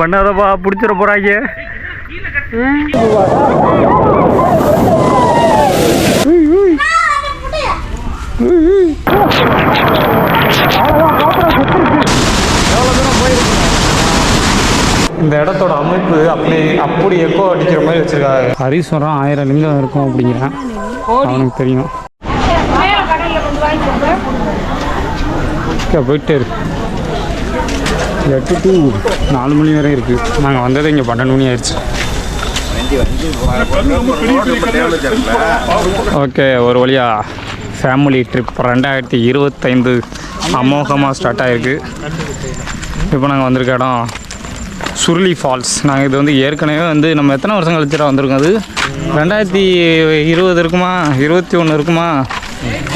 பண்ணாதப்பா? பிடிச்சிட போறாங்க இந்த இடத்தோட அமைப்பு அப்படி அப்படி எக்கோ அடிக்கிற மாதிரி வச்சிருக்காங்க. ஹரீஸ்வரம் ஆயிரம் லிங்கம் இருக்கும் அப்படிங்கிறேன் அவனுக்கு தெரியும். போயிட்டே இருக்கு. எட்டு டு நாலு மணி வரை இருக்குது நாங்கள் வந்தது இங்கே பன்னெண்டு மணி ஆயிடுச்சு. ஓகே ஒரு வழியா ஃபேமிலி ட்ரிப் ரெண்டாயிரத்தி இருபத்தைந்து அமோகமாக ஸ்டார்ட் ஆகிருக்கு இப்போ நாங்கள் வந்திருக்க இடம் சுருளி ஃபால்ஸ் நாங்கள் இது வந்து ஏற்கனவே வந்து நம்ம எத்தனை வருஷம் கழிச்சுடா வந்திருக்கோம் அது? ரெண்டாயிரத்தி இருபது இருக்குமா? இருபத்தி ஒன்று இருக்குமா?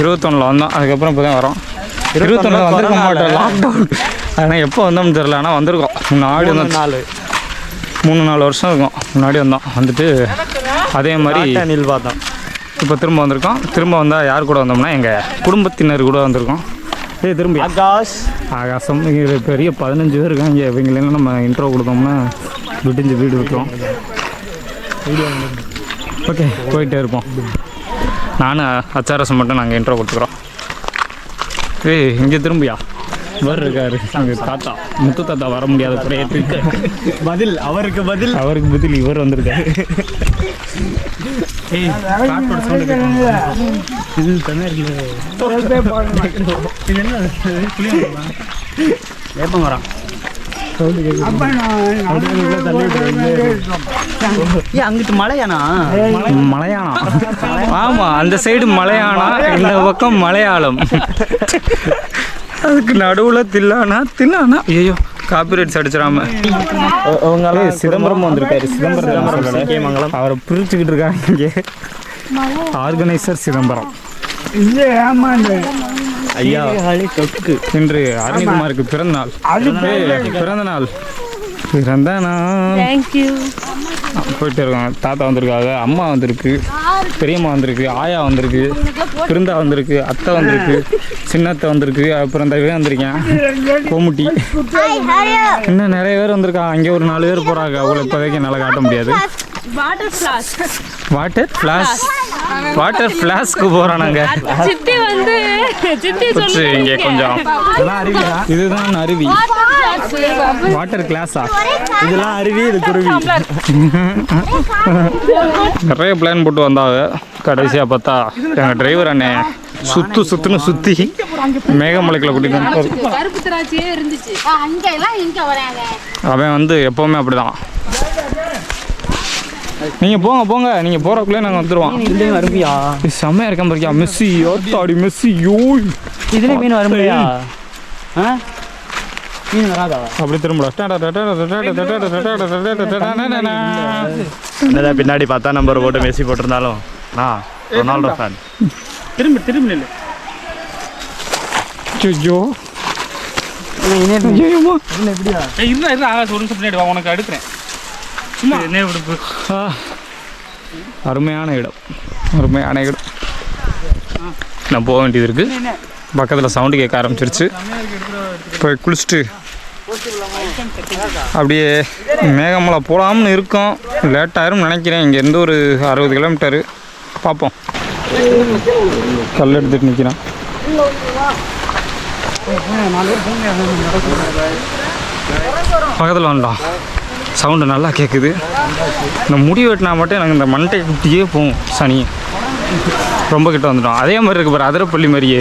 இருபத்தொன்னில் வந்தோம். அதுக்கப்புறம் இப்போ தான் வரோம் இருபத்தொன்னில் வந்திருக்க மாட்டோம். லாக்டவுன் ஆனால் எப்போ வந்தோம்னு தெரில ஆனால் வந்திருக்கோம். முன்னாடி வந்து நாலு மூணு நாலு வருஷம் இருக்கும். முன்னாடி வந்தோம். வந்துட்டு அதே மாதிரி நில் பார்த்தோம் இப்போ திரும்ப வந்திருக்கோம். திரும்ப வந்தால் யார் கூட வந்தோம்னா எங்கள் குடும்பத்தினர் கூட வந்திருக்கோம். ஏய் திரும்பி. ஆகாஷ். ஆகாசம் இது பெரிய பதினஞ்சு பேர் இருக்காங்க. இவங்களெல்லாம் நம்ம இன்ட்ரோ கொடுத்தோம்னா விடிஞ்சு வீடு விட்டுரும். ஓகே போயிட்டே இருப்போம். நானும் அச்சாரசம் மட்டும் நாங்கள் இன்ட்ரோ கொடுத்துக்குறோம். ஏய் இங்கே திரும்பியா? இவர் இருக்காரு அங்கே தாத்தா முத்து தாத்தா வர முடியாத குறையத்துக்கு பதில் அவருக்கு பதில். அவருக்கு பதில் இவர் வந்திருக்காரு. இது வேப்பம் வரான் அங்கிட்டு மலையானா? மலையாளம். ஆமா அந்த சைடு மலையாளம் இந்த பக்கம் மலையாளம். அதுக்கு நடுவுல தில்லானா தில்லானா ஐயோ காப்பிரைட்ஸ் அடிச்சிடாம. ஏய், சிதம்பரம் வந்திருக்காரு. சிதம்பரம் சிதம்பரம் அவரை பிரிச்சுக்கிட்டு இருக்காங்க இங்கே. ஆர்கனைசர் சிதம்பரம். ஐயா தொக்கு. இன்று அருணிகுமாருக்கு பிறந்த நாள் பிறந்த நாள் பிறந்த நாள். தேங்க்யூ போயிட்டு இருக்கோம் தாத்தா வந்திருக்காங்க அம்மா வந்திருக்கு பெரியம்மா வந்திருக்கு ஆயா வந்திருக்கு பிருந்தா வந்திருக்கு அத்தை வந்திருக்கு சின்னத்தை வந்திருக்கு அப்புறம் இந்த இவன் வந்திருக்கேன் கோமுட்டி. இன்னும் நிறைய பேர் வந்திருக்காங்க. அங்கே ஒரு நாலு பேர் போகிறாங்க அவங்கள இப்போதைக்கு என்னால் காட்ட முடியாது. Water flask water flash water flask போகிறோம் நாங்கள் சித்தி வந்து சித்தி இங்கே கொஞ்சம். இதுதான் அருவி. வாட்டர் கிளாஸா இதெல்லாம் அருவி இது குருவி. நிறைய பிளான் போட்டு வந்தாங்க. கடைசியாக பார்த்தா எங்கள் டிரைவர் அண்ணே சுத்து சுத்துன்னு சுற்றி மேகமலைக்குள்ள கூட்டிட்டு வராங்க. அவன் வந்து எப்போவுமே அப்படிதான். நீங்கள் போங்க போங்க நீங்கள் போகிறக்குள்ளே நாங்கள் வந்துடுவோம் இதுலயும் அருவியா இது செம்மையாக இருக்க மாதிரியா மெஸ்ஸி ஓத்தாடி மெஸ்ஸி யோய் இதுலயும் மீன் வரும்பியா ஆ மீன் வராதா அப்படி பின்னாடி பத்தாம் நம்பர் போட்டு மெஸ்ஸி போட்டிருந்தாலும் நான் ரொனால்டோ ஃபேன் திரும்பி திரும்பி நில்லு ஐயோ ஐயோம்மா. இருந்தா இருந்தா ஆகாஷ் ஒரு நிமிஷம் பின்னாடி வா உனக்கு அடுக்கிறேன் சும்மா. என்ன விடுப்பு. அருமையான இடம். அருமையான இடம். நான் போக வேண்டியது இருக்கு. பக்கத்தில் சவுண்டு கேட்க ஆரம்பிச்சிருச்சு. போய் குளிச்சுட்டு அப்படியே மேகமலை போகலாம்னு இருக்கோம். லேட் ஆயிரும் நினைக்கிறேன். இங்கேருந்து ஒரு அறுபது கிலோமீட்டரு பார்ப்போம். கல் எடுத்துட்டு நிற்கிறான் பக்கத்தில் வந்துட்டோம் சவுண்டு நல்லா கேட்குது இந்த முடி வெட்டினா மட்டும் எனக்கு இந்த மண்டை குட்டியே போகும் சனி. ரொம்ப கிட்ட வந்துட்டோம். அதே மாதிரி இருக்கு பாரு அதிரப்பள்ளி மாதிரியே.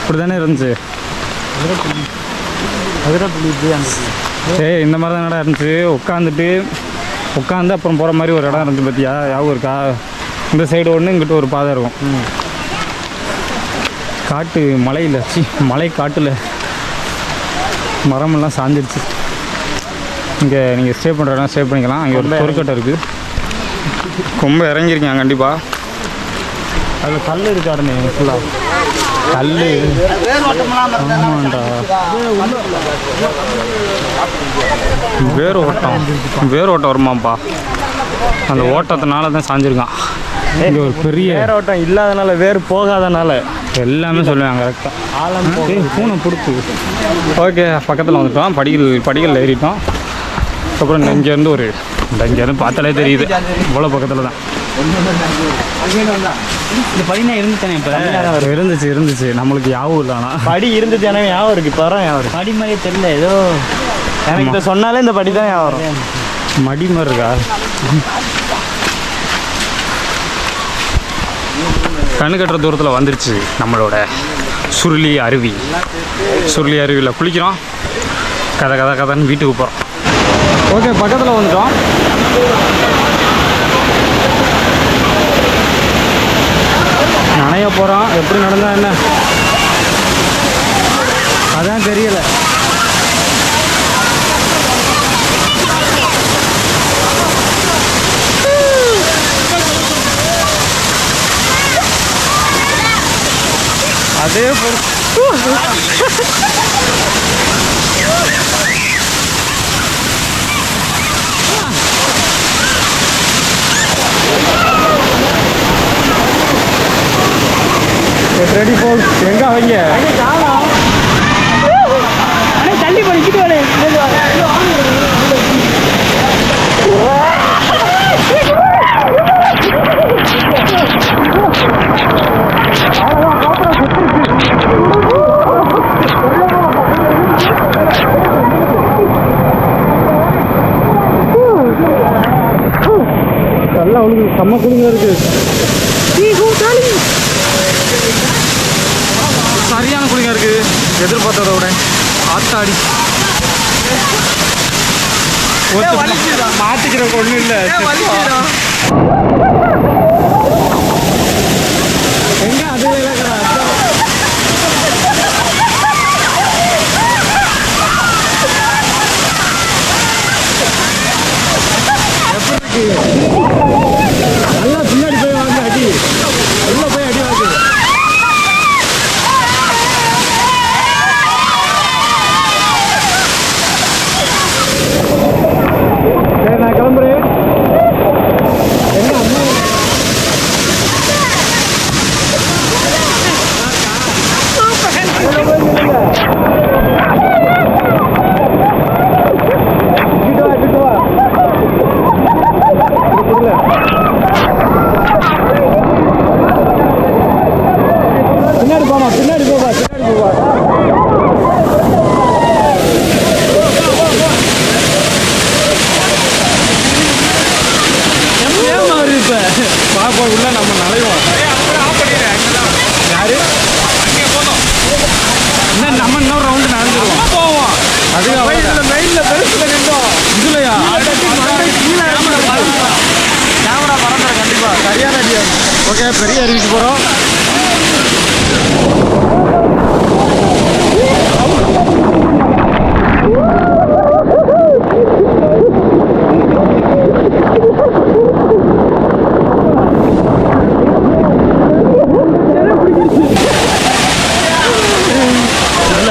இப்படி தானே இருந்துச்சு. ஏய் இந்த மாதிரி தான் இருந்துச்சு? உட்காந்துட்டு உட்காந்து அப்புறம் போகிற மாதிரி ஒரு இடம் இருந்துச்சு பார்த்தியா யாவும் இருக்கா? இந்த சைடு ஒன்று இங்கிட்ட ஒரு பாதை இருக்கும். காட்டு மலையில் சி மலை காட்டில் மரமெல்லாம் சாஞ்சிருச்சு. இங்கே நீங்கள் ஸ்டே பண்ணுற இடம் ஸ்டே பண்ணிக்கலாம். அங்கே ஒரு தொருக்கட்டை இருக்குது ரொம்ப இறங்கியிருக்கேன் கண்டிப்பாக அதில் கல் இருக்காருன்னு ஃபுல்லாக கல் ஆமாண்டா. வேர் ஓட்டம். வேர் ஓட்டம் வருமாப்பா. அந்த ஓட்டத்தினால தான் சாஞ்சிருக்கான். இங்கே ஒரு பெரிய வேரோட்டம் இல்லாதனால வேர் போகாதனால. எல்லாமே சொல்லுவேன் கரெக்டாக ஆழம் பூனை பிடிப்பு ஓகே பக்கத்தில் வந்துட்டோம். படிகள் படிகள் ஏறிட்டோம். அப்புறம் இங்கேருந்து ஒரு இங்கேருந்து பார்த்தாலே தெரியுது. இவ்வளோ பக்கத்தில் தான் இந்த பையனா இருந்துட்டானே இப்போ. இருந்துச்சு இருந்துச்சு. நம்மளுக்கு யாவும் இல்லை ஆனால் படி இருந்துச்சு எனக்கு ஞாபகம் இருக்கு. இப்போ இருக்கு. படி மாதிரியே தெரியல. ஏதோ எனக்கு இதை சொன்னாலே இந்த படி தான் வரும். மடி மாதிரி இருக்கா? கண்ணு கட்டுற தூரத்தில் வந்துருச்சு நம்மளோட சுருளி அருவி. சுருளி அருவியில் குளிக்கிறோம். கதை கதை கதைன்னு வீட்டுக்கு போகிறோம் ஓகே பக்கத்தில் வந்துட்டோம். நனைய போகிறோம் எப்படி நடந்தா என்ன? அதான் தெரியல. அதே போல் ரெடி போல் எங்க அவங்க? நல்லா அவளுக்கு செம்ம குளிங்க இருக்கு. சரியான குளிங்க இருக்கு. எதிர்பார்த்ததை விட ஆத்தாடி. மாத்திக்கிற ஒண்ணு இல்ல. எங்க அது பின்னாடி போய் வாங்க அடி உள்ள போய் அடி வாங்க சரி நான் கிளம்புறேன் எங்க அம்மா இங்கிட்டு வா, இங்கிட்டு வா. பின்னாடி போமா பின்னாடி போவா பின்னாடி போவா ஏமா வருது இப்ப பாப்பா உள்ள நம்ம நலைவோம் யாரு? என்ன நம்ம இன்னொரு ரவுண்டு நடந்துருவோம். போவோம் அதுக்கு மெயின்ல பெருசுல நின்றோம் இதுலயா கேமரா பறந்துற கண்டிப்பா. சரியான ஓகே பெரிய அருவிக்கு போறோம்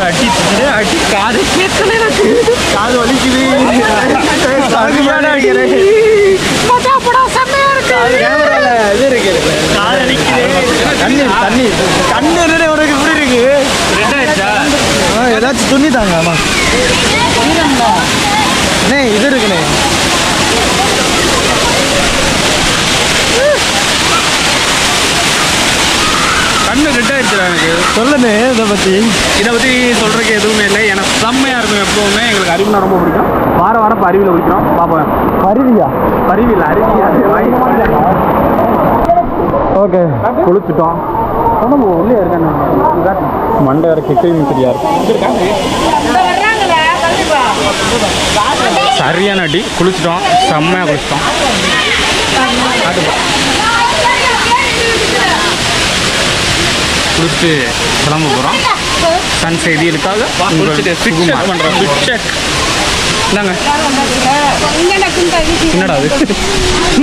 அடி அடி காது கேட்கல எனக்கு காது வலிக்குது சரியான அடிக்கிறேன் கேமரால இது இருக்கு காது அடிக்குது தண்ணி தண்ணி கண்ணு என்னடே உனக்கு இப்படி இருக்கு ரெட் ஆயிடுச்சா ஆ, ஏதாச்சும் துணி தாங்க ஆமா அண்ணே இது இருக்குண்ணே. கண்ணு ரெட் ஆயிடுச்சுடா எனக்கு. சொல்லுண்ணே இதை பத்தி. இதை பற்றி சொல்கிறதுக்கு எதுவுமே இல்லை. எனக்கு செம்மையாக இருக்கும் எப்பவுமே. எங்களுக்கு அறிவுனா ரொம்ப பிடிக்கும். வார வாரம் இப்போ அறிவில் குளிக்கிறோம். பார்ப்போம் அருவியா? அறிவியில் அருவி ஓகே. குளிச்சுட்டோம். உள்ளே இருக்காங்க மண்டை வேற கிட்டையும் தெரியாது சரியான அடி. குளிச்சிட்டோம். செம்மையாக குளிச்சிட்டோம். குளிச்சு கிளம்ப போகிறோம் சன் செய்திகளுக்காக பண்ணுறோம் இந்தாங்க. என்னடா அது?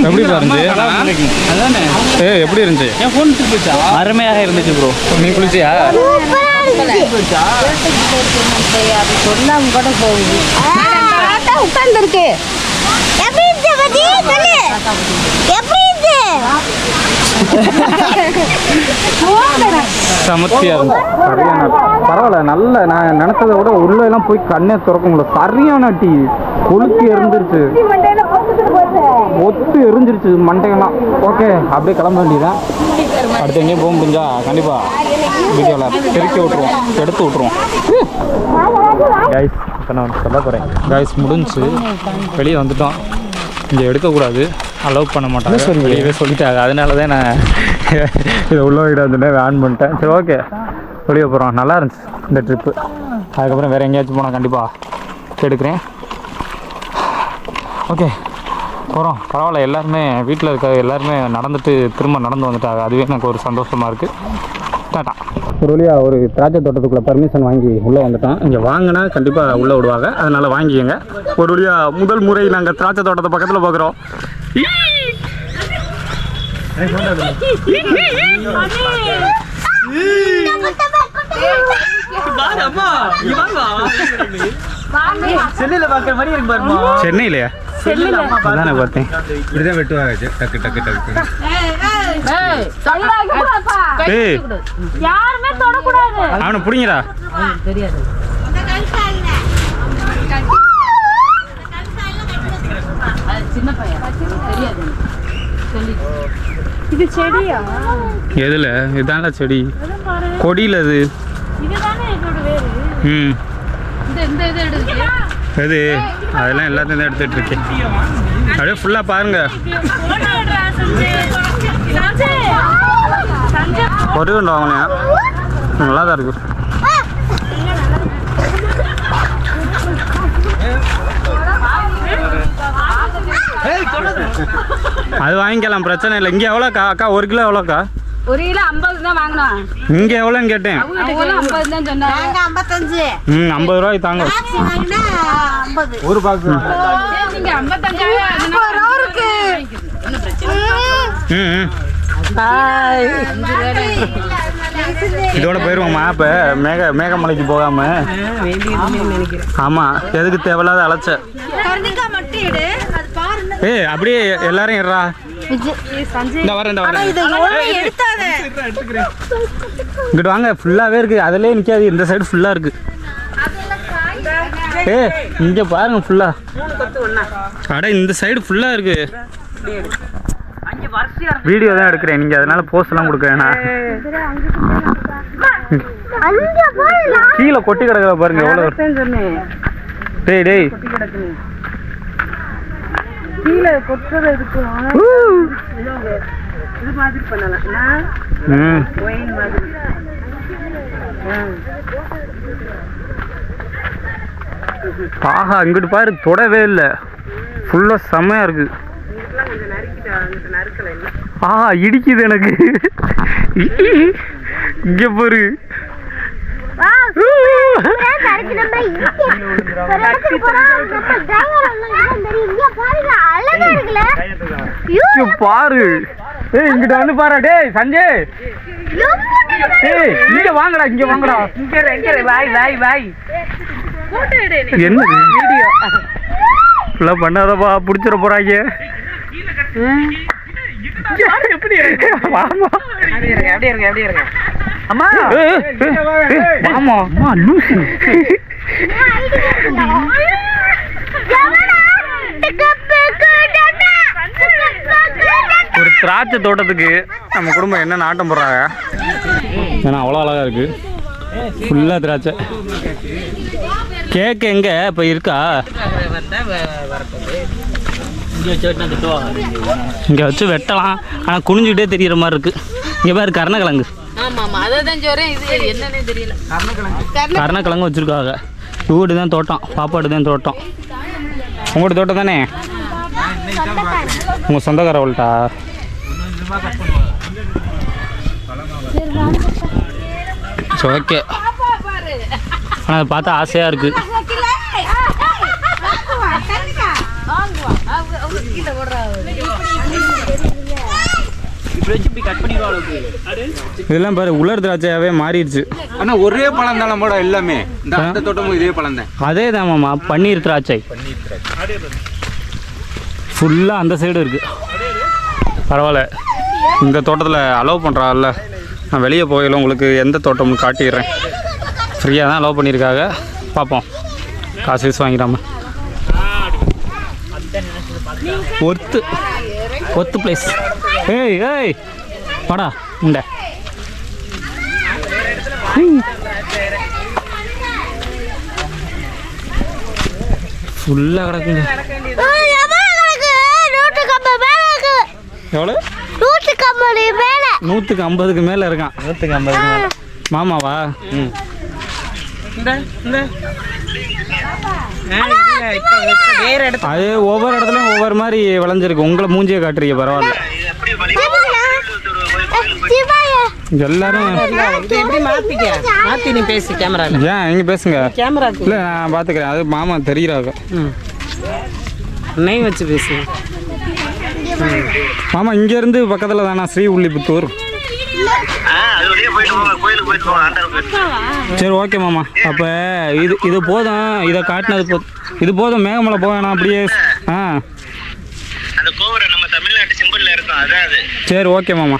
எப்படி இருந்துச்சு? ஏ எப்படி இருந்துச்சு? என் ஃபோன் போச்சா? அருமையாக இருந்துச்சு ப்ரோ நீ குளிச்சியா? உட்கார்ந்துருக்கு. எப்படி இருந்துச்சு பத்தி சொல்லு. எப்படி இருந்துச்சு? சமத்தியா சரியான பரவாயில்ல நல்ல நான் நினைச்சதை விட உள்ள எல்லாம் போய் கண்ணே திறக்க முடியல சரியான டீ. கொளுத்தி எரிஞ்சிருச்சு. ஒத்து எரிஞ்சிருச்சு மண்டையெல்லாம். ஓகே அப்படியே கிளம்ப வேண்டியதான் அடுத்து எங்கேயும் போக முடிஞ்சா? கண்டிப்பா. வீடியோவில் பெருக்கி விட்ருவோம் எடுத்து விட்ருவோம் கைஸ் இப்போ நான் சொல்ல போகிறேன் கைஸ் முடிஞ்சு. வெளியே வந்துட்டோம். இங்கே எடுக்கக்கூடாது. அலோவ் பண்ண மாட்டாங்க. வெளியவே சொல்லிட்டாங்க. அதனால தான் நான் இதை உள்ள விடாதுன்னு ஆன் பண்ணிட்டேன். சரி ஓகே வெளியே போகிறோம் நல்லா இருந்துச்சு இந்த ட்ரிப்பு அதுக்கப்புறம் வேறு எங்கேயாச்சும் போனால் கண்டிப்பாக எடுக்கிறேன். ஓகே போகிறோம் பரவாயில்ல எல்லாருமே வீட்டில் இருக்க எல்லாருமே நடந்துட்டு திரும்ப நடந்து வந்துட்டாங்க. அதுவே எனக்கு ஒரு சந்தோஷமாக இருக்குது டாட்டா. ஒரு வழியாக ஒரு திராட்சை தோட்டத்துக்குள்ளே பர்மிஷன் வாங்கி உள்ளே வந்துட்டோம். இங்கே வாங்கினா கண்டிப்பாக உள்ளே விடுவாங்க. அதனால் வாங்கிக்கோங்க. ஒரு வழியாக முதல் முறை நாங்கள் திராட்சை தோட்டத்தை பக்கத்தில் பார்க்குறோம் செல்லில் பார்க்குற மாதிரி இருக்கு பாருமா சென்னையிலையா? அதானே பார்த்தேன். இப்படிதான் வெட்டுவாங்க. டக்கு டக்கு டக்கு யாருமே தொடக்கூடாது. அவனை பிடிங்கடா. இது செடியா? எதில்? இதான்டா செடி. கொடியில் அது. ம். இந்த இந்த இது எடுக்கு எது? அதெல்லாம் எல்லாத்தையும் தான் எடுத்துட்டு இருக்கேன். அப்படியே ஃபுல்லாக பாருங்க. ஒரு கொண்டு வாங்கினேன் நல்லா தான் இருக்கு அது வாங்கிக்கலாம் பிரச்சனை இல்லை. இங்கே எவ்வளோக்கா அக்கா ஒரு கிலோ எவ்வளோக்கா ஒரு கிலோ ஐம்பது தான் வாங்கினோம் இங்கே எவ்வளோன்னு கேட்டேன். ஐம்பது தான் சொன்னாங்க ஐம்பத்தஞ்சு. ம் ஐம்பது ரூபாய்க்கு தாங்க. ஒரு பாக்ஸ் நீங்க ஐம்பத்தஞ்சாயிரம் இருக்கு ம் ம் இதோட போயிருவோம்மா இப்போ மேக மேகமலைக்கு போகாம. ஆமாம் எதுக்கு தேவையில்லாத அலைச்ச? ஏய் அப்படியே எல்லாரும் இருறா இந்த வரேன் இந்த வரேன். இங்கிட்டு வாங்க ஃபுல்லாகவே இருக்குது அதிலே நிற்காது இந்த சைடு ஃபுல்லாக இருக்குது ஏ இங்கே பாருங்க ஃபுல்லாக அட இந்த சைடு ஃபுல்லாக இருக்கு. வீடியோ தான் எடுக்கிறேன். நீங்கள் அதனால போஸ்ட்லாம் கொடுக்க வேணாம். அங்க போயிடலாம் கீழே கொட்டி கிடக்குற பாருங்க எவ்வளோ வரும். டேய் டேய். கீழே கொட்டுறது இருக்கும் ஊ. இது மாதிரி பண்ணலாம். ம். ஒயின் மாதிரி. ஆஹா இங்கிட்டு பாரு தொடவே இல்லை. ஃபுல்லாக செம்மையாக இருக்கு. ஆஹா இடிக்குது எனக்கு. இங்கே பாரு. இங்க? பாரு. ஏய் இங்கிட்ட வந்து பாரு டேய் சஞ்சய். ஏய் இங்க வாங்கடா இங்க வாங்கடா. வாய் வாய் வாய். என்ன வீடியோ பண்ணாதப்பா பிடிச்சிட போறாங்க. அம்மா அம்மா லூசு ஒரு திராட்சை தோட்டத்துக்கு நம்ம குடும்பம் என்ன நாட்டம் போடுறாங்க ஏன்னா அவ்வளோ அழகா இருக்கு ஃபுல்லாக திராட்சை கேக் எங்க இப்போ இருக்கா இங்கே வச்சு வெட்டலாம். ஆனால் குனிஞ்சுக்கிட்டே தெரியுற மாதிரி இருக்கு. இங்கே பாரு கருணக்கிழங்கு. ஆமா ஆமா அதை தான் சொல்றேன் இது என்னன்னே தெரியல. கருணக்கிழங்கு. வச்சுருக்காங்க. இவடு தான் தோட்டம் பாப்பாடு தான் தோட்டம். உங்களோட தோட்டம் தானே? உங்கள் சொந்தக்காரவள்ட்டா சரி ஓகே ஆனால் அதை பார்த்தா ஆசையாக இருக்குது இதெல்லாம் பாரு உலர் திராட்சையாகவே மாறிடுச்சு. ஆனா ஒரே பழம் தான் நம்மளோட எல்லாமே. இந்த அந்த தோட்டமும் இதே பழம் தான். அதே தான் மாமா பன்னீர் திராட்சை. ஃபுல்லாக அந்த சைடு இருக்குது பரவாயில்ல. இந்த தோட்டத்தில் அலோவ் பண்ணுறாங்கல்ல நான் வெளியே போகல உங்களுக்கு எந்த தோட்டம்னு காட்டிடுறேன். ஃப்ரீயாக தான் அலோவ் பண்ணியிருக்காங்க. பார்ப்போம் காசு வீசு வாங்கிடாம. ஒர்த்து ஒர்த்து பிளேஸ் ஏய் ஏய் வாடா இந்த. ஃபுல்லாக கிடக்குங்க. எவ்வளோ நூற்றுக்கு ஐம்பதுக்கு மேலே இருக்கான். நூற்றுக்கு ஐம்பதுக்கு மேலே. மாமாவா? ம். இந்த இந்த ஆ, இல்ல, இப்ப வெக்க- வேற இடத்துல அது ஒவ்வொரு இடத்துலையும் ஒவ்வொரு மாதிரி விளைஞ்சிருக்கு. உங்களை மூஞ்சியை காட்டுறீங்க பரவாயில்ல. எல்லாரும் இது எப்படி மாத்திக்க? மாத்தி நீ பேசு கேமரால ஏன் இங்கே பேசுங்க. கேமராக்கு இல்லை நான் பார்த்துக்கிறேன் அது மாமா தெரியுறாங்க நெய் வச்சு பேசு மாமா இங்கேருந்து பக்கத்தில் தானா? ஸ்ரீவில்லிபுத்தூர் சரி ஓகே மாமா. அப்போ இது இது போதும். இதை காட்டினது போதும் இது போதும். மேகமலை போவேணாம் அப்படியே ஆ. சரி ஓகே மாமா.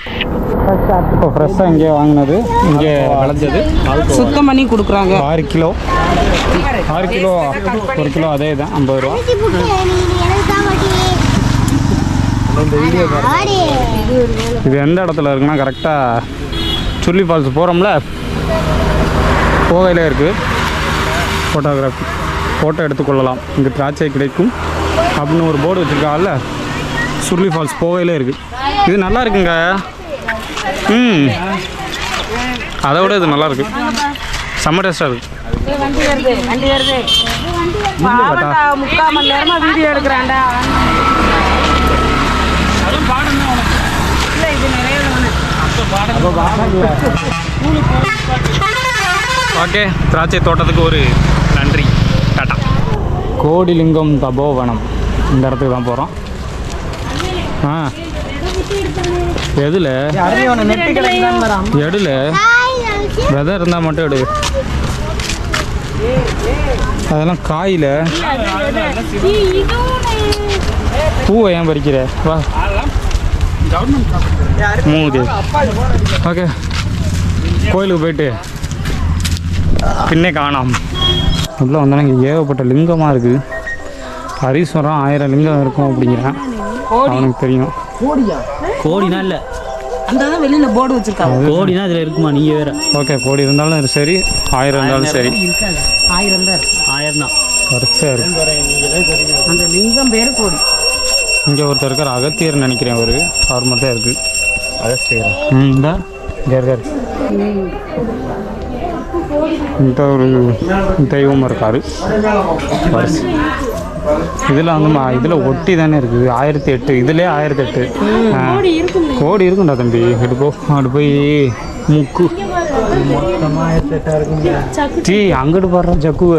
இப்போ ஃப்ரெஷ்ஷாக இங்கே வாங்கினது. இங்கே விளைஞ்சது. சுத்தம் பண்ணி கொடுக்குறாங்க. ஆறு கிலோ. ஆறு கிலோ ஒரு கிலோ அதே தான். ஐம்பது ரூபா. இது எந்த இடத்துல இருக்குன்னா கரெக்டாக சுள்ளி ஃபால்ஸ் போகிறோம்ல கோவையில் இருக்குது ஃபோட்டோகிராஃபி ஃபோட்டோ எடுத்துக்கொள்ளலாம் இங்கே திராட்சை கிடைக்கும். அப்படின்னு ஒரு போர்டு வச்சுருக்காங்கல்ல? சுருளி ஃபால்ஸ் போகையிலே இருக்குது இது நல்லா இருக்குங்க. ம். அதை விட இது நல்லா இருக்கு. செம்ம டேஸ்ட்டாக இருக்குது வண்டி வருது வண்டி வருது. பாவண்டா முக்கால் மணி நேரமா வீடியோ எடுக்கிறான்டா இல்ல இது நிறைய ஓகே திராட்சை தோட்டத்துக்கு ஒரு நன்றி. டாட்டா. கோடிலிங்கம் தபோவனம். இந்த இடத்துக்கு தான் போகிறோம் ஆ. எதில்? எடுல விதை இருந்தால் மட்டும் எடு. அதெல்லாம் காயில். பூவை ஏன் பறிக்கிற? வா. மூணு ஓகே. கோயிலுக்கு போயிட்டு பின்னே காணாம். உள்ளே வந்தோன்னா இங்கே ஏகப்பட்ட லிங்கமாக இருக்குது ஹரீஸ்வரம் ஆயிரம் லிங்கம் இருக்கும் அப்படிங்கிறேன் அவனுக்கு தெரியும். கோடினா இல்லை. அந்த தான் வெளியில போர்டு வச்சிருக்காங்க. கோடினா இதில் இருக்குமா? நீங்கள் வேற. ஓகே கோடி இருந்தாலும் சரி ஆயிரம் இருந்தாலும் சரி. இருக்காது. ஆயிரம் தான் ஆயிரம் தான். வரிசையாக இருக்கு. அந்த லிங்கம் பேரு கோடி. இங்கே ஒருத்தர் இருக்கார் அகத்தியர் நினைக்கிறேன் அவர். அவர் மட்டும் தான் இருக்குது செய்கிறேன் ம் இந்த இங்கே இருக்கார். இந்த ஒரு தெய்வம் இருக்கார். இதில் வந்து மா- இதில் ஒட்டி தானே இருக்குது ஆயிரத்தி எட்டு இதுலேயே ஆயிரத்தி எட்டு. கோடி இருக்கும்டா தம்பி. இங்கிட்டு போ அங்கிட்டு போய் முக்கு. டீ அங்கிட்டு போடுற ஜக்குவ.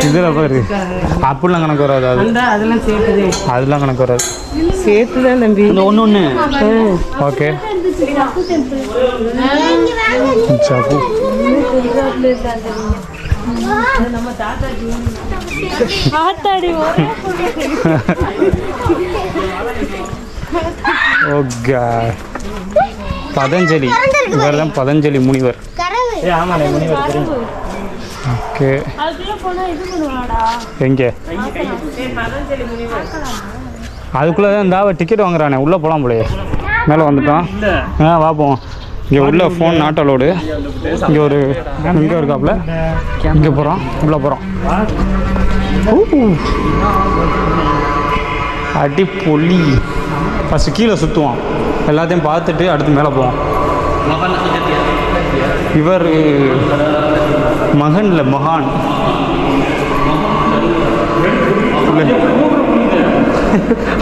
இதில் பாரு. அப்படிலாம் கணக்கு வராது அதெல்லாம் கணக்கு வராது. சேர்த்து தான் தம்பி ஒன்று ஒன்று ஓகே. Jug okay Patanjali. இவர் தான் பதஞ்சலி முனிவர். ஓகே. எங்கே? அதுக்குள்ளே தான் இந்த டிக்கெட் வாங்குறானே. உள்ளே போகலாம் போலயே. மேலே வந்துட்டோம் ஆ பார்ப்போம் இங்கே உள்ள ஃபோன் நாட் அலோடு இங்கே ஒரு இங்கே இருக்காப்புல இங்கே போகிறோம் உள்ளே போகிறோம் அடி பொலி. ஃபஸ்ட்டு கீழே சுற்றுவான் எல்லாத்தையும் பார்த்துட்டு அடுத்து மேலே போவோம் இவர் மகன்ல மகான்.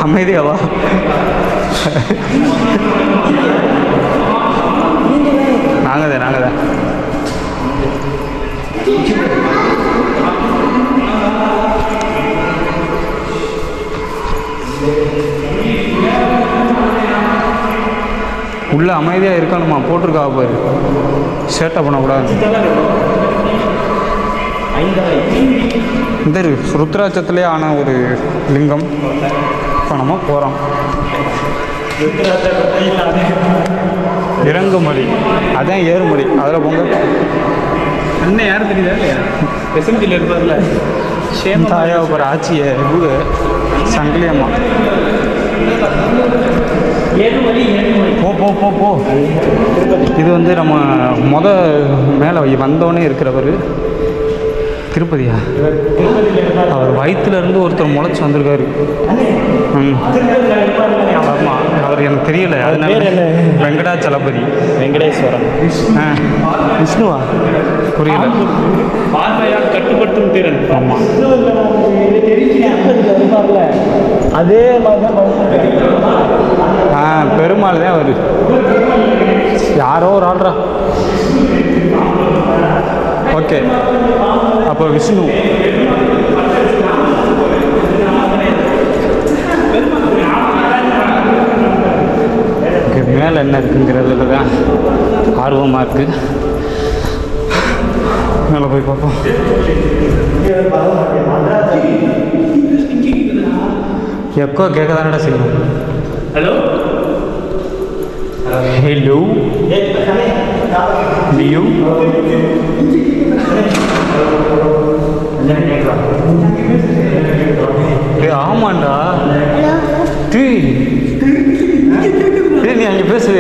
அமைதியாவா நாங்கள் தான் நாங்கள் தான் உள்ள அமைதியாக இருக்கணுமா? போட்டிருக்கா பாரு. சேட்டை பண்ணக்கூடாது. இந்த ருத்ராட்சத்திலே ஆன ஒரு லிங்கம். இப்போ நம்ம போகிறோம் இறங்குமொழி அதான் ஏறுமொழி அதில் பொங்க. அண்ணன் யாரும் தெரியுதா? இல்லையா எஸ்எம்ஜியில் இருப்பார்ல தாயா ஒரு ஆட்சியை இவங்க சங்கிலி அம்மா போ போ போ போ. இது வந்து நம்ம முத மேலே வந்தோடனே இருக்கிறவர். திருப்பதியா? அவர் வயிற்றுல இருந்து ஒருத்தர் முளைச்சி வந்திருக்காரு. ம். ஆமாம் அவர் எனக்கு தெரியல. அதனால வெங்கடாச்சலபதி. வெங்கடேஸ்வரன். ஆ. விஷ்ணுவா? புரியல. பார்வையால் கட்டுப்படுத்தும் திறன். ஆமாம் அதே மாதிரி ஆ பெருமாள் தான் அவரு. யாரோ ஒரு ஆள்ரா. ஓகே. அப்போ விஷ்ணு. மேலே என்ன இருக்குங்கிறதுல தான் ஆர்வமாக இருக்குது மேலே போய் பார்ப்போம். எக்கோ கேட்க தானடா செய்யணும் ஹலோ? Hello. You. ஏய் ஆமாண்டா. டீ. நீ அங்கே பேசு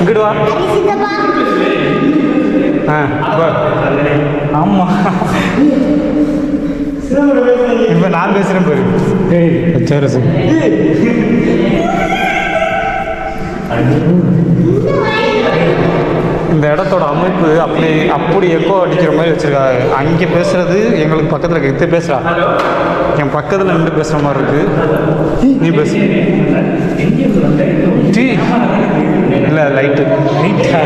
இங்கிட்டு வா. ஆ வா. ஆமாம் இப்போ நான் பேசுகிறேன் பாரு. ஏய் சரி இந்த இடத்தோட அமைப்பு அப்படி அப்படி எக்கோ அடிக்கிற மாதிரி வச்சிருக்காங்க. அங்கே பேசுறது எங்களுக்கு பக்கத்தில் இருக்க. இது பேசுறா என் பக்கத்தில் நின்று பேசுகிற மாதிரி இருக்கு. நீ பேசு. டீ இல்லை லைட்டு லைட்டா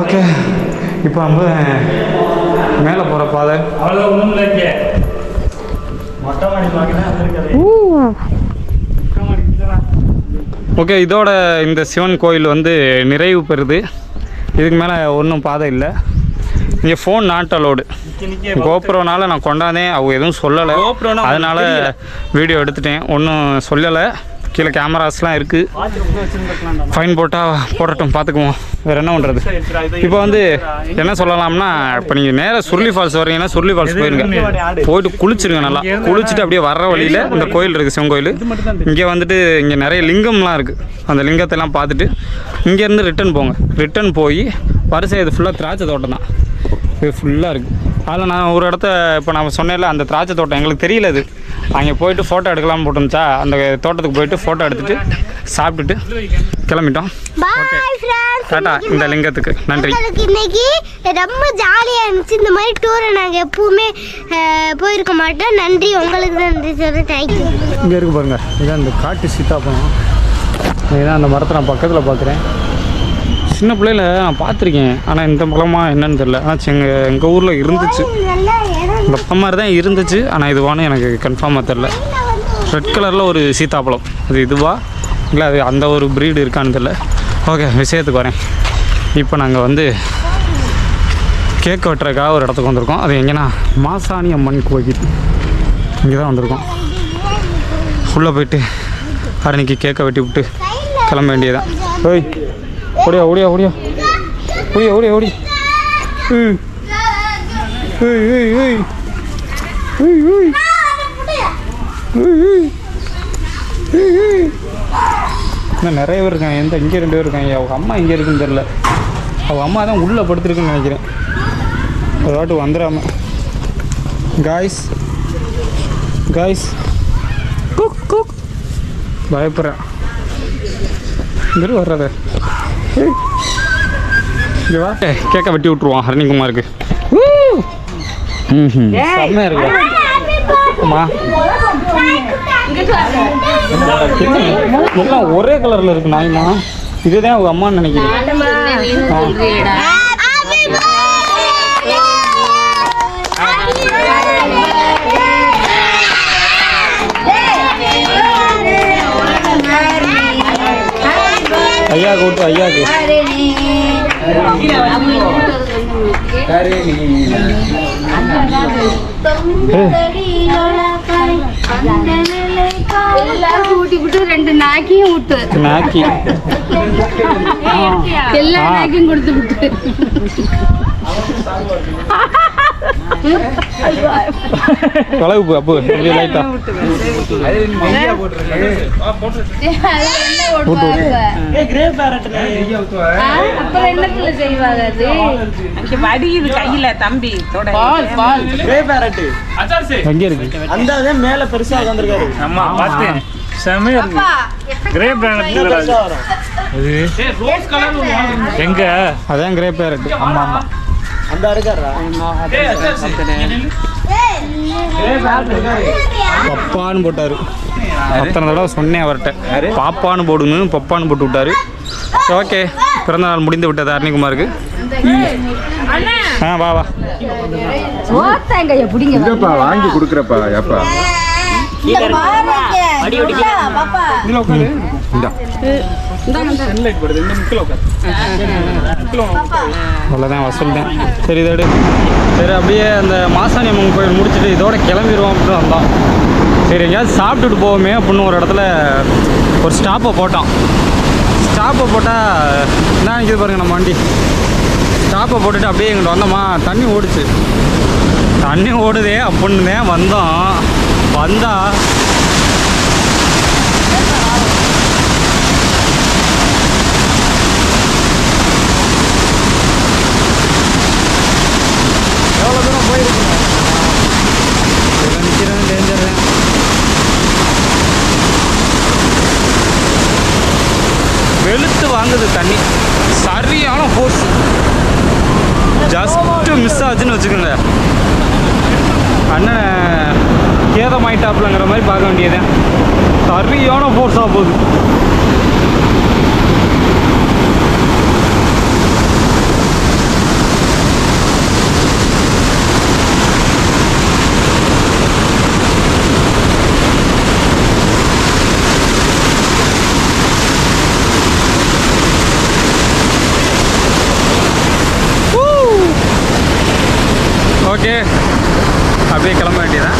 ஓகே இப்போ நம்ம மேலே போகிற பாதை. அவ்வளோ ஒன்றும் இல்லை ஓகே இதோட இந்த சிவன் கோயில் வந்து நிறைவு பெறுது. இதுக்கு மேலே ஒன்றும் பாதை இல்லை. இங்கே ஃபோன் நாட் அலோடு கோப்ரோனால நான் கொண்டாந்தேன். அவங்க எதுவும் சொல்லலை. அதனால வீடியோ எடுத்துட்டேன். ஒன்றும் சொல்லலை. கீழே கேமராஸ்லாம் இருக்குது ஃபைன் போட்டால் போடட்டும் பார்த்துக்குவோம் வேறு என்ன பண்ணுறது இப்போ வந்து என்ன சொல்லலாம்னா இப்போ நீங்கள் நேராக சுருளி ஃபால்ஸ் வரீங்கன்னா சுருளி ஃபால்ஸ் போயிருங்க. போயிட்டு குளிச்சிருங்க நல்லா. குளிச்சுட்டு அப்படியே வர்ற வழியில் இந்த கோயில் இருக்குது சிவன் கோயில். இங்கே வந்துட்டு இங்கே நிறைய லிங்கம்லாம் இருக்குது அந்த லிங்கத்தெல்லாம் பார்த்துட்டு இங்கேருந்து ரிட்டர்ன் போங்க. ரிட்டர்ன் போய் வரிசை இது ஃபுல்லாக திராட்சை தோட்டம் தான். இது ஃபுல்லாக இருக்குது அதில் நான் ஒரு இடத்த இப்போ நான் சொன்னேன்ல அந்த திராட்சை தோட்டம். எங்களுக்கு தெரியல அது. அங்கே போயிட்டு ஃபோட்டோ எடுக்கலாம்னு போட்டுருந்துச்சா? அந்த தோட்டத்துக்கு போயிட்டு ஃபோட்டோ எடுத்துட்டு சாப்பிட்டுட்டு கிளம்பிட்டோம். டாட்டா இந்த லிங்கத்துக்கு. நன்றி. உங்களுக்கு இன்னைக்கு ரொம்ப ஜாலியாக இருந்துச்சு. இந்த மாதிரி டூரை நாங்கள் எப்பவுமே போயிருக்க மாட்டோம். நன்றி. உங்களுக்கு நன்றி சொல்ல தேங்க்யூ இங்கே இருக்கு பாருங்க. இதான் இந்த காட்டு சீத்தாப்பழம். இதான் அந்த மரத்தை நான் பக்கத்தில் பார்க்குறேன் சின்ன பிள்ளையில நான் பார்த்துருக்கேன். ஆனால் இந்த பழமா என்னன்னு தெரில ஆனால் எங்கள் எங்கள் ஊரில் இருந்துச்சு. இந்த மாதிரி தான் இருந்துச்சு ஆனால் இதுவானு எனக்கு கன்ஃபார்மாக தெரில ரெட் கலரில் ஒரு சீத்தாப்பழம். அது இதுவா? இல்லை அது அந்த ஒரு ப்ரீடு இருக்கான்னு தெரில ஓகே விஷயத்துக்கு வரேன். இப்போ நாங்கள் வந்து கேக் வெட்டுறதுக்காக ஒரு இடத்துக்கு வந்திருக்கோம். அது எங்கன்னா மாசாணி அம்மன் கோவில் இங்கே தான் வந்திருக்கோம். உள்ளே போயிட்டு அரணிக்கு கேக்கை வெட்டி விட்டு கிளம்ப வேண்டியதான் ஓய் ஓடியா ஓடியா ஓடியா. ஓடியா ஓடியா ஓடி ம் ஏய் ஏய் ஏய் ஏய் ஏய் ஏய் ஏய் ஏய் இன்னும் நிறைய பேர் இருக்காங்க. எந்த இங்கே ரெண்டு பேர் இருக்காங்க. அவங்க அம்மா இங்கே இருக்குன்னு தெரில அவங்க அம்மா தான் உள்ளே படுத்துருக்குன்னு நினைக்கிறேன். ஒரு வாட்டி வந்துடாம. காய்ஸ் காய்ஸ் குக் குக் பயப்படுறேன். இங்கே வர்றத. இங்கே வா. கேட்க வெட்டி விட்ருவான் ஹரணிகுமாருக்கு ம் செம்மையாக இருக்கு அம்மா எல்லாம் ஒரே கலரில் இருக்கு நாய்மா. இதுதான் அவங்க அம்மான்னு நினைக்கிறேன். ஐயா கூட்டு ஐயாக்கு ஊட்டி விட்டு ரெண்டு நாக்கியும் விட்டு நாக்கி எல்லா. நாக்கியும் கொடுத்து விட்டு. தொலைவு அப்பு அப்படியே லைட்டா அப்புறம்? என்னத்துல செய்வாங்க அது? அங்க வடியுது கையில தம்பி. தொட. கிரே பேரட் எங்கே இருக்கு. அந்த அதே மேல பெருசா வந்திருக்காரு ஆமா பார்த்தேன் செமையா இருக்கு. கிரே பிராண்ட் பெருசா வரும் ரோஸ் கலர் எங்க? அதான் கிரே பேரட் ஆமா ஆமா. பப்பான்னு போட்டாரு. அத்தனை தடவை சொன்னேன் அவர்கிட்ட. பாப்பான்னு போடுங்க பப்பான்னு போட்டு விட்டாரு. ஓகே. பிறந்த நாள் முடிந்து விட்டது அருணிகுமாருக்கு. ஆ வா வா. வாங்கி கொடுக்குறப்பா படுது இந்த அவ்வளோதான் வசூல் தான் சரி இதோடு. சரி அப்படியே அந்த மாசாணி அம்மன் கோயில் முடிச்சுட்டு இதோட கிளம்பிடுவோம் அப்படின்னு வந்தோம். சரி எங்கேயாவது சாப்பிட்டுட்டு போவோமே அப்படின்னு ஒரு இடத்துல ஒரு ஸ்டாப்பை போட்டோம். ஸ்டாப்பை போட்டால் என்ன நிற்கிது பாருங்க நம்ம வண்டி. ஸ்டாப்பை போட்டுட்டு அப்படியே எங்கிட்ட வந்தோமா தண்ணி ஓடுச்சு. தண்ணி ஓடுதே அப்படின்னு தான் வந்தோம். வந்தால் எவ்வளோ தூரம் போயிருக்கீங்க இதில் நிற்கிறது டேஞ்சர் தான் வெளுத்து தண்ணி. சரியான ஃபோர்ஸ் ஜஸ்ட்டு மிஸ் ஆச்சுன்னு வச்சுக்கோங்க. அண்ணன் கேதமாயிட்டாப்லங்கிற மாதிரி பார்க்க வேண்டியது. சரியான ஃபோர்ஸாக போகுது ஓகே அப்படியே கிளம்ப வேண்டியதான்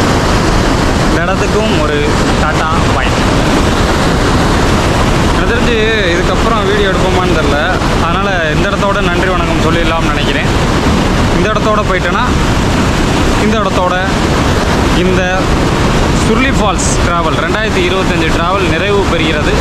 இந்த இடத்துக்கும் ஒரு டாட்டா பாய் எனக்கு தெரிஞ்சு இதுக்கப்புறம் வீடியோ எடுப்போமான்னு தெரில அதனால் இந்த இடத்தோட நன்றி வணக்கம் சொல்லிடலாம்னு நினைக்கிறேன் இந்த இடத்தோட போயிட்டேன்னா இந்த இடத்தோட இந்த சுர்லி ஃபால்ஸ் ட்ராவல் ரெண்டாயிரத்தி இருபத்தஞ்சு டிராவல் நிறைவு பெறுகிறது.